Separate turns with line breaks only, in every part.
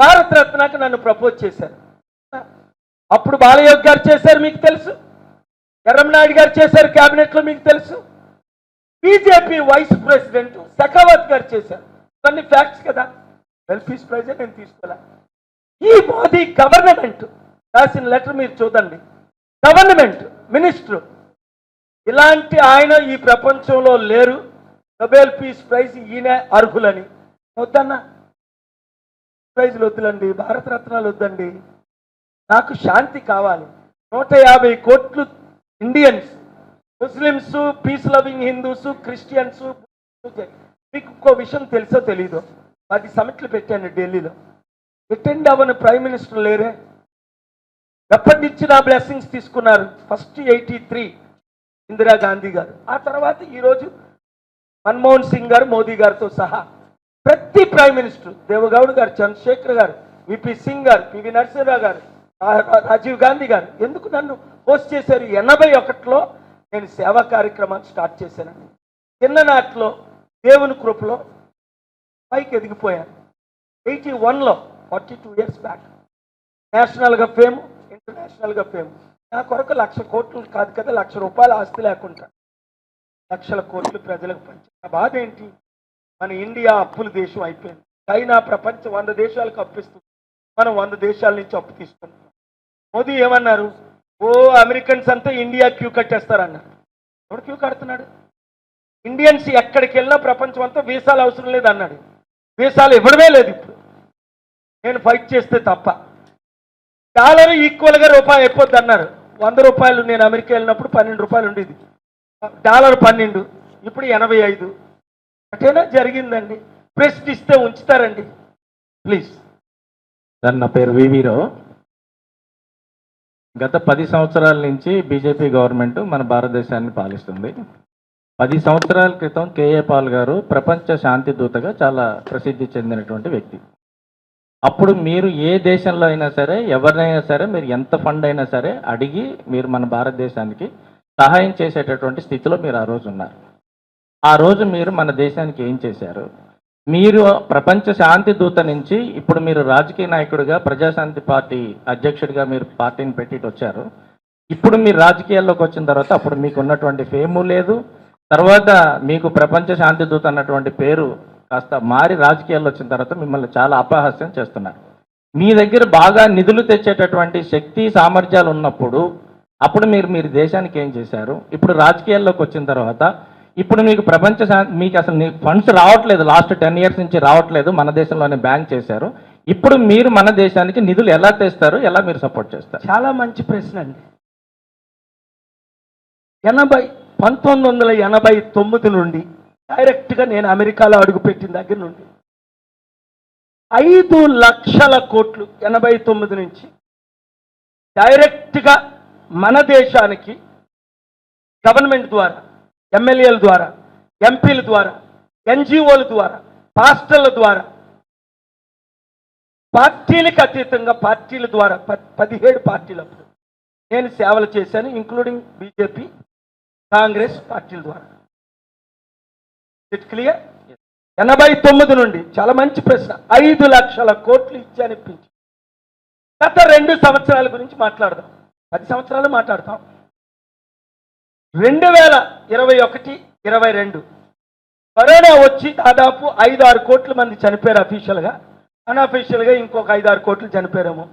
భారతరత్నకు నన్ను ప్రపోజ్ చేశారు అప్పుడు బాలయోగ్ గారు చేశారు మీకు తెలుసు. ఎర్రంనాయుడు గారు చేశారు క్యాబినెట్లో మీకు తెలుసు. బీజేపీ వైస్ ప్రెసిడెంట్ సఖావత్ గారు చేశారు. ఇవన్నీ ఫ్యాక్ట్స్ కదా. వెల్ఫీస్ ప్రైజే నేను తీసుకోలే. ఈ మోదీ గవర్నమెంట్ రాసిన లెటర్ మీరు చూడండి. గవర్నమెంట్ మినిస్టర్ ఇలాంటి ఆయన ఈ ప్రపంచంలో లేరు. నొబెల్ పీస్ ప్రైజ్ ఈయన అర్హులని. వద్దన్నా. ప్రైజ్లు వద్దులండి భారతరత్నాలు వద్దండి. నాకు శాంతి కావాలి. నూట యాభై కోట్లు Indians Muslims peace loving Hindus Christians మీకు ఇంకో విషయం తెలుసో తెలీదు? పది సమిట్లు పెట్టాను ఢిల్లీలో. అటెండ్ అవ్వని ప్రైమ్ మినిస్టర్ లేరే? ఎప్పటి నుంచి నా బ్లెస్సింగ్స్ తీసుకున్నారు? ఫస్ట్ ఎయిటీ త్రీ ఇందిరాగాంధీ గారు. ఆ తర్వాత ఈరోజు మన్మోహన్ సింగ్ గారు మోదీ గారితో సహా ప్రతి ప్రైమ్ మినిస్టర్ దేవగౌడ్ గారు చంద్రశేఖర్ గారు విపి సింగ్ గారు పివి నరసింహరావు గారు రాజీవ్ గాంధీ గారు ఎందుకు నన్ను పోస్ట్ చేశారు? ఎనభై ఒకటిలో నేను సేవా కార్యక్రమాన్ని స్టార్ట్ చేశానండి. చిన్ననాటిలో దేవుని కృపలో పైకి ఎదిగిపోయాను. ఎయిటీ వన్లో ఫార్టీ టూ ఇయర్స్ బ్యాక్ నేషనల్గా ఫేమ్ ఇంటర్నేషనల్గా ఫేమ్ నా కొరకు లక్ష కోట్లు కాదు కదా లక్ష రూపాయల ఆస్తి లేకుండా లక్షల కోట్లు ప్రజలకు పంచిన బాధ ఏంటి? మన ఇండియా అప్పుల దేశం అయిపోయింది. చైనా ప్రపంచం వంద దేశాలకు అప్పిస్తుంది. మనం వంద దేశాల నుంచి అప్పు తీసుకుంటున్నాం. మోదీ ఏమన్నారు? ఓ అమెరికన్స్ అంతా ఇండియా క్యూ కట్టేస్తారన్నారు ఎవడు క్యూ కడుతున్నాడు? ఇండియన్స్ ఎక్కడికి వెళ్ళినా ప్రపంచం అంతా వీసాలు అవసరం లేదు అన్నాడు వీసాలు ఇవ్వడమే లేదు ఇప్పుడు. నేను ఫైట్ చేస్తే తప్ప. డాలర్ ఈక్వల్గా రూపాయి అయిపోద్ది అన్నారు. వంద రూపాయలు నేను అమెరికా వెళ్ళినప్పుడు పన్నెండు రూపాయలు ఉండేది. డాలర్ పన్నెండు ఇప్పుడు ఎనభై ఐదు. అటేనా జరిగిందండి. ప్రెస్ట్ ఇస్తే ఉంచుతారండి. ప్లీజ్
సార్ నా పేరు వివీరావు గత పది సంవత్సరాల నుంచి బీజేపీ గవర్నమెంట్ మన భారతదేశాన్ని పాలిస్తుంది. పది సంవత్సరాల క్రితం కేఏ పాల్ గారు ప్రపంచ శాంతి దూతగా చాలా ప్రసిద్ధి చెందినటువంటి వ్యక్తి. అప్పుడు మీరు ఏ దేశంలో అయినా సరే ఎవరినైనా సరే మీరు ఎంత ఫండ్ అయినా సరే అడిగి మీరు మన భారతదేశానికి సహాయం చేసేటటువంటి స్థితిలో మీరు ఆ రోజు ఉన్నారు. ఆ రోజు మీరు మన దేశానికి ఏం చేశారు? మీరు ప్రపంచ శాంతి దూత నుంచి ఇప్పుడు మీరు రాజకీయ నాయకుడిగా ప్రజాశాంతి పార్టీ అధ్యక్షుడిగా మీరు పార్టీని పెట్టి వచ్చారు. ఇప్పుడు మీరు రాజకీయాల్లోకి వచ్చిన తర్వాత అప్పుడు మీకు ఉన్నటువంటి ఫేము లేదు. తర్వాత మీకు ప్రపంచ శాంతి దూత అన్నటువంటి పేరు కాస్త మారి రాజకీయాల్లో వచ్చిన తర్వాత మిమ్మల్ని చాలా అపహాస్యం చేస్తున్నారు. మీ దగ్గర బాగా నిధులు తెచ్చేటటువంటి శక్తి సామర్థ్యాలు ఉన్నప్పుడు అప్పుడు మీరు మీరు దేశానికి ఏం చేశారు? ఇప్పుడు రాజకీయాల్లోకి వచ్చిన తర్వాత ఇప్పుడు మీకు ప్రపంచ మీకు అసలు ఫండ్స్ రావట్లేదు. లాస్ట్ టెన్ ఇయర్స్ నుంచి రావట్లేదు. మన దేశంలోనే బ్యాంక్ చేశారు. ఇప్పుడు మీరు మన దేశానికి నిధులు ఎలా తెస్తారు? ఎలా మీరు సపోర్ట్ చేస్తారు?
చాలా మంచి ప్రశ్న అండి. ఎనభై పంతొమ్మిది వందల ఎనభై తొమ్మిది నుండి డైరెక్ట్గా నేను అమెరికాలో అడుగుపెట్టిన దగ్గర నుండి ఐదు లక్షల కోట్లు ఎనభై తొమ్మిది నుంచి డైరెక్ట్గా మన దేశానికి గవర్నమెంట్ ద్వారా ఎమ్మెల్యేల ద్వారా ఎంపీల ద్వారా ఎన్జిఓల ద్వారా పాస్టర్ల ద్వారా పార్టీలకు అతీతంగా పార్టీల ద్వారా పదిహేడు పదిహేడు పార్టీలప్పుడు నేను సేవలు చేశాను ఇంక్లూడింగ్ బీజేపీ కాంగ్రెస్ పార్టీల ద్వారా. ఇట్ క్లియర్ ఎనభై తొమ్మిది నుండి చాలా మంచి ప్రశ్న ఐదు లక్షల కోట్లు ఇచ్చి అనిపించి గత రెండు సంవత్సరాల గురించి మాట్లాడదాం. పది సంవత్సరాలు మాట్లాడతాం. రెండు వేల ఇరవై ఒకటి ఇరవై రెండు. కరోనా వచ్చి దాదాపు ఐదు ఆరు కోట్ల మంది చనిపోయారు అఫీషియల్గా. అన్అఫీషియల్గా ఇంకొక ఐదు ఆరు కోట్లు చనిపోయారేమో.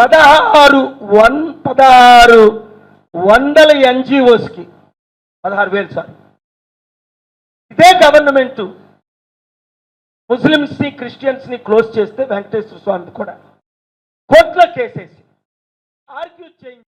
పదహారు వన్ పదహారు వందల ఎన్జిఓస్కి. పదహారు వేలు సార్. ఇదే గవర్నమెంట్ ముస్లిమ్స్ని క్రిస్టియన్స్ని క్లోజ్ చేస్తే వెంకటేశ్వర స్వామి కూడా. కోట్ల కేసేసి. ఆర్గ్యూ చేయించి